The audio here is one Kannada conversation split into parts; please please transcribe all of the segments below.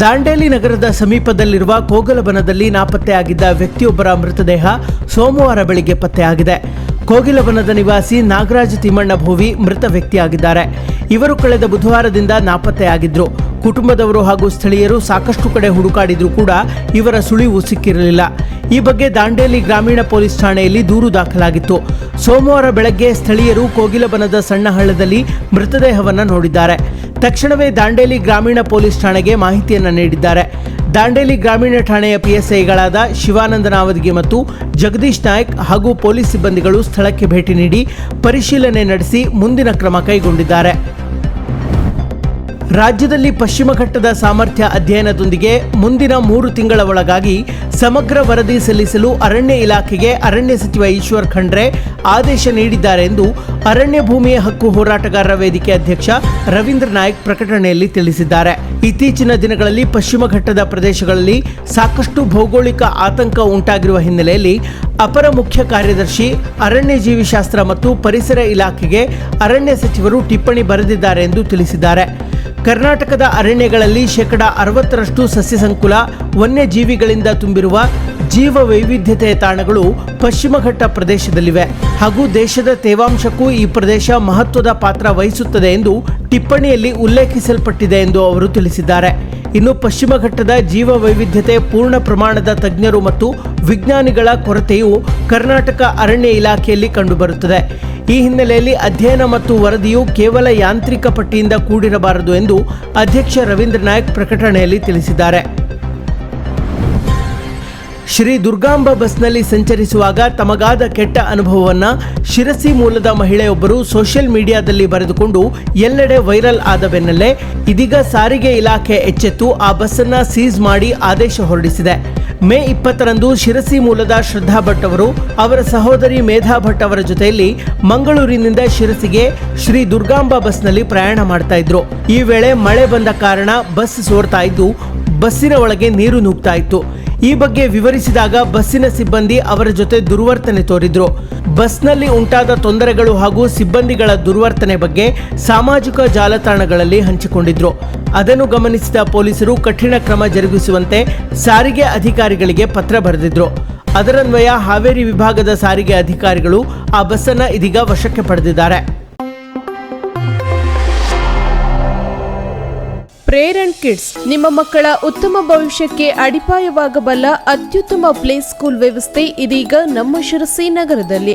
ದಾಂಡೇಲಿ ನಗರದ ಸಮೀಪದಲ್ಲಿರುವ ಕೋಗಲವನದಲ್ಲಿ ನಾಪತ್ತೆಯಾಗಿದ್ದ ವ್ಯಕ್ತಿಯೊಬ್ಬರ ಮೃತದೇಹ ಸೋಮವಾರ ಬೆಳಿಗ್ಗೆ ಪತ್ತೆಯಾಗಿದೆ. ಕೋಗಿಲವನದ ನಿವಾಸಿ ನಾಗರಾಜ್ ತಿಮ್ಮಣ್ಣ ಭೋವಿ ಮೃತ ವ್ಯಕ್ತಿಯಾಗಿದ್ದಾರೆ. ಇವರು ಕಳೆದ ಬುಧವಾರದಿಂದ ನಾಪತ್ತೆಯಾಗಿದ್ರು. ಕುಟುಂಬದವರು ಹಾಗೂ ಸ್ಥಳೀಯರು ಸಾಕಷ್ಟು ಕಡೆ ಹುಡುಕಾಡಿದ್ರೂ ಕೂಡ ಇವರ ಸುಳಿವು ಸಿಕ್ಕಿರಲಿಲ್ಲ. ಈ ಬಗ್ಗೆ ದಾಂಡೇಲಿ ಗ್ರಾಮೀಣ ಪೊಲೀಸ್ ಠಾಣೆಯಲ್ಲಿ ದೂರು ದಾಖಲಾಗಿತ್ತು. ಸೋಮವಾರ ಬೆಳಗ್ಗೆ ಸ್ಥಳೀಯರು ಕೋಗಿಲಬನದ ಸಣ್ಣ ಹಳ್ಳದಲ್ಲಿ ಮೃತದೇಹವನ್ನು ನೋಡಿದ್ದಾರೆ. ತಕ್ಷಣವೇ ದಾಂಡೇಲಿ ಗ್ರಾಮೀಣ ಪೊಲೀಸ್ ಠಾಣೆಗೆ ಮಾಹಿತಿಯನ್ನು ನೀಡಿದ್ದಾರೆ. ದಾಂಡೇಲಿ ಗ್ರಾಮೀಣ ಠಾಣೆಯ ಪಿಎಸ್ಐಗಳಾದ ಶಿವಾನಂದ ನಾವದಗಿ ಮತ್ತು ಜಗದೀಶ್ ನಾಯ್ಕ್ ಹಾಗೂ ಪೊಲೀಸ್ ಸಿಬ್ಬಂದಿಗಳು ಸ್ಥಳಕ್ಕೆ ಭೇಟಿ ನೀಡಿ ಪರಿಶೀಲನೆ ನಡೆಸಿ ಮುಂದಿನ ಕ್ರಮ ಕೈಗೊಂಡಿದ್ದಾರೆ. ರಾಜ್ಯದಲ್ಲಿ ಪಶ್ಚಿಮ ಘಟ್ಟದ ಸಾಮರ್ಥ್ಯ ಅಧ್ಯಯನದೊಂದಿಗೆ ಮುಂದಿನ ಮೂರು ತಿಂಗಳ ಒಳಗಾಗಿ ಸಮಗ್ರ ವರದಿ ಸಲ್ಲಿಸಲು ಅರಣ್ಯ ಇಲಾಖೆಗೆ ಅರಣ್ಯ ಸಚಿವ ಈಶ್ವರ್ ಖಂಡ್ರೆ ಆದೇಶ ನೀಡಿದ್ದಾರೆ ಎಂದು ಅರಣ್ಯ ಭೂಮಿಯ ಹಕ್ಕು ಹೋರಾಟಗಾರರ ವೇದಿಕೆ ಅಧ್ಯಕ್ಷ ರವೀಂದ್ರ ನಾಯ್ಕ್ ಪ್ರಕಟಣೆಯಲ್ಲಿ ತಿಳಿಸಿದ್ದಾರೆ. ಇತ್ತೀಚಿನ ದಿನಗಳಲ್ಲಿ ಪಶ್ಚಿಮ ಘಟ್ಟದ ಪ್ರದೇಶಗಳಲ್ಲಿ ಸಾಕಷ್ಟು ಭೌಗೋಳಿಕ ಆತಂಕ ಉಂಟಾಗಿರುವ ಹಿನ್ನೆಲೆಯಲ್ಲಿ ಅಪರ ಮುಖ್ಯ ಕಾರ್ಯದರ್ಶಿ ಅರಣ್ಯ ಜೀವಿಶಾಸ್ತ್ರ ಮತ್ತು ಪರಿಸರ ಇಲಾಖೆಗೆ ಅರಣ್ಯ ಸಚಿವರು ಟಿಪ್ಪಣಿ ಬರೆದಿದ್ದಾರೆ ಎಂದು ತಿಳಿಸಿದ್ದಾರೆ. ಕರ್ನಾಟಕದ ಅರಣ್ಯಗಳಲ್ಲಿ ಶೇಕಡ ಅರವತ್ತರಷ್ಟು ಸಸ್ಯ ಸಂಕುಲ, ವನ್ಯಜೀವಿಗಳಿಂದ ತುಂಬಿರುವ ಜೀವ ವೈವಿಧ್ಯತೆಯ ತಾಣಗಳು ಪಶ್ಚಿಮ ಘಟ್ಟ ಪ್ರದೇಶದಲ್ಲಿವೆ. ಹಾಗೂ ದೇಶದ ತೇವಾಂಶಕ್ಕೂ ಈ ಪ್ರದೇಶ ಮಹತ್ವದ ಪಾತ್ರ ವಹಿಸುತ್ತದೆ ಎಂದು ಟಿಪ್ಪಣಿಯಲ್ಲಿ ಉಲ್ಲೇಖಿಸಲ್ಪಟ್ಟಿದೆ ಎಂದು ಅವರು ತಿಳಿಸಿದ್ದಾರೆ. ಇನ್ನು ಪಶ್ಚಿಮಘಟ್ಟದ ಜೀವ ವೈವಿಧ್ಯತೆ ಪೂರ್ಣ ಪ್ರಮಾಣದ ತಜ್ಞರು ಮತ್ತು ವಿಜ್ಞಾನಿಗಳ ಕೊರತೆಯು ಕರ್ನಾಟಕ ಅರಣ್ಯ ಇಲಾಖೆಯಲ್ಲಿ ಕಂಡುಬರುತ್ತದೆ. ಈ ಹಿನ್ನೆಲೆಯಲ್ಲಿ ಅಧ್ಯಯನ ಮತ್ತು ವರದಿಯು ಕೇವಲ ಯಾಂತ್ರಿಕ ಪಟ್ಟಿಯಿಂದ ಕೂಡಿರಬಾರದು ಎಂದು ಅಧ್ಯಕ್ಷ ರವೀಂದ್ರ ನಾಯಕ್ ಪ್ರಕಟಣೆಯಲ್ಲಿ ತಿಳಿಸಿದ್ದಾರೆ. ಶ್ರೀ ದುರ್ಗಾಂಬ ಬಸ್ನಲ್ಲಿ ಸಂಚರಿಸುವಾಗ ತಮಗಾದ ಕೆಟ್ಟ ಅನುಭವವನ್ನ ಶಿರಸಿ ಮೂಲದ ಮಹಿಳೆಯೊಬ್ಬರು ಸೋಷಿಯಲ್ ಮೀಡಿಯಾದಲ್ಲಿ ಬರೆದುಕೊಂಡು ಎಲ್ಲೆಡೆ ವೈರಲ್ ಆದ ಬೆನ್ನಲ್ಲೇ ಇದೀಗ ಸಾರಿಗೆ ಇಲಾಖೆ ಎಚ್ಚೆತ್ತು ಆ ಬಸ್ಸನ್ನ ಸೀಸ್ ಮಾಡಿ ಆದೇಶ ಹೊರಡಿಸಿದೆ. ಮೇ ಇಪ್ಪತ್ತರಂದು ಶಿರಸಿ ಮೂಲದ ಶ್ರದ್ಧಾ ಭಟ್ ಅವರು ಅವರ ಸಹೋದರಿ ಮೇಧಾ ಭಟ್ ಅವರ ಜೊತೆಯಲ್ಲಿ ಮಂಗಳೂರಿನಿಂದ ಶಿರಸಿಗೆ ಶ್ರೀ ದುರ್ಗಾಂಬ ಬಸ್ನಲ್ಲಿ ಪ್ರಯಾಣ ಮಾಡ್ತಾ ಇದ್ರು. ಈ ವೇಳೆ ಮಳೆ ಬಂದ ಕಾರಣ ಬಸ್ ಸೋರ್ತಾ ಇದ್ದು, ಬಸ್ಸಿನ ಒಳಗೆ ನೀರು ನುಗ್ತಾ ಇತ್ತು. ಈ ಬಗ್ಗೆ ವಿವರಿಸಿದಾಗ ಬಸ್ಸಿನ ಸಿಬ್ಬಂದಿ ಅವರ ಜೊತೆ ದುರ್ವರ್ತನೆ ತೋರಿದ್ರು. ಬಸ್ನಲ್ಲಿ ಉಂಟಾದ ತೊಂದರೆಗಳು ಹಾಗೂ ಸಿಬ್ಬಂದಿಗಳ ದುರ್ವರ್ತನೆ ಬಗ್ಗೆ ಸಾಮಾಜಿಕ ಜಾಲತಾಣಗಳಲ್ಲಿ ಹಂಚಿಕೊಂಡಿದ್ರು. ಅದನ್ನು ಗಮನಿಸಿದ ಪೊಲೀಸರು ಕಠಿಣ ಕ್ರಮ ಜರುಗಿಸುವಂತೆ ಸಾರಿಗೆ ಅಧಿಕಾರಿಗಳಿಗೆ ಪತ್ರ ಬರೆದಿದ್ರು. ಅದರನ್ವಯ ಹಾವೇರಿ ವಿಭಾಗದ ಸಾರಿಗೆ ಅಧಿಕಾರಿಗಳು ಆ ಬಸ್ಸನ್ನು ಇದೀಗ ವಶಕ್ಕೆ ಪಡೆದಿದ್ದಾರೆ. ಪ್ರೇರಣ್ ಕಿಡ್ಸ್ ನಿಮ್ಮ ಮಕ್ಕಳ ಉತ್ತಮ ಭವಿಷ್ಯಕ್ಕೆ ಅಡಿಪಾಯವಾಗಬಲ್ಲ ಅತ್ಯುತ್ತಮ ಪ್ಲೇ ಸ್ಕೂಲ್ ವ್ಯವಸ್ಥೆ ಇದೀಗ ನಮ್ಮ ಶಿರಸಿ ನಗರದಲ್ಲಿ.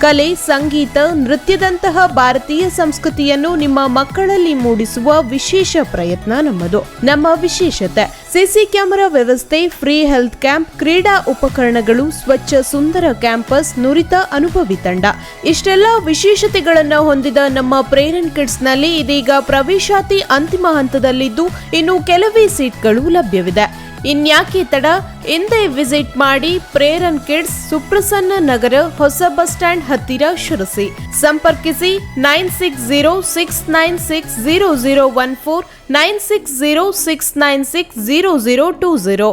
ಕಲೆ ಸಂಗೀತ ನೃತ್ಯದಂತಹ ಭಾರತೀಯ ಸಂಸ್ಕೃತಿಯನ್ನು ನಿಮ್ಮ ಮಕ್ಕಳಲ್ಲಿ ಮೂಡಿಸುವ ವಿಶೇಷ ಪ್ರಯತ್ನ ನಮ್ಮದು. ನಮ್ಮ ವಿಶೇಷತೆ ಸಿಸಿ ಕ್ಯಾಮೆರಾ ವ್ಯವಸ್ಥೆ, ಫ್ರೀ ಹೆಲ್ತ್ ಕ್ಯಾಂಪ್, ಕ್ರೀಡಾ ಉಪಕರಣಗಳು, ಸ್ವಚ್ಛ ಸುಂದರ ಕ್ಯಾಂಪಸ್, ನುರಿತ ಅನುಭವಿ ತಂಡ. ಇಷ್ಟೆಲ್ಲ ವಿಶೇಷತೆಗಳನ್ನು ಹೊಂದಿದ ನಮ್ಮ ಪ್ರೇರಣ್ ಕಿಡ್ಸ್ನಲ್ಲಿ ಇದೀಗ ಪ್ರವೇಶಾತಿ ಅಂತಿಮ ಹಂತದಲ್ಲಿದ್ದು ಇನ್ನು ಕೆಲವೇ ಸೀಟ್ಗಳು ಲಭ್ಯವಿದೆ. ಇನ್ಯಾಕೆ ತಡ? ಹಿಂದೆ ವಿಸಿಟ್ ಮಾಡಿ ಪ್ರೇರನ್ ಕಿಡ್ಸ್ ಸುಪ್ರಸನ್ನ ನಗರ, ಹೊಸ ಬಸ್ ಸ್ಟ್ಯಾಂಡ್ ಹತ್ತಿರ ಶಿರಸಿ. ಸಂಪರ್ಕಿಸಿ nine six zero six nine six zero zero one four, nine six zero six nine six zero zero two zero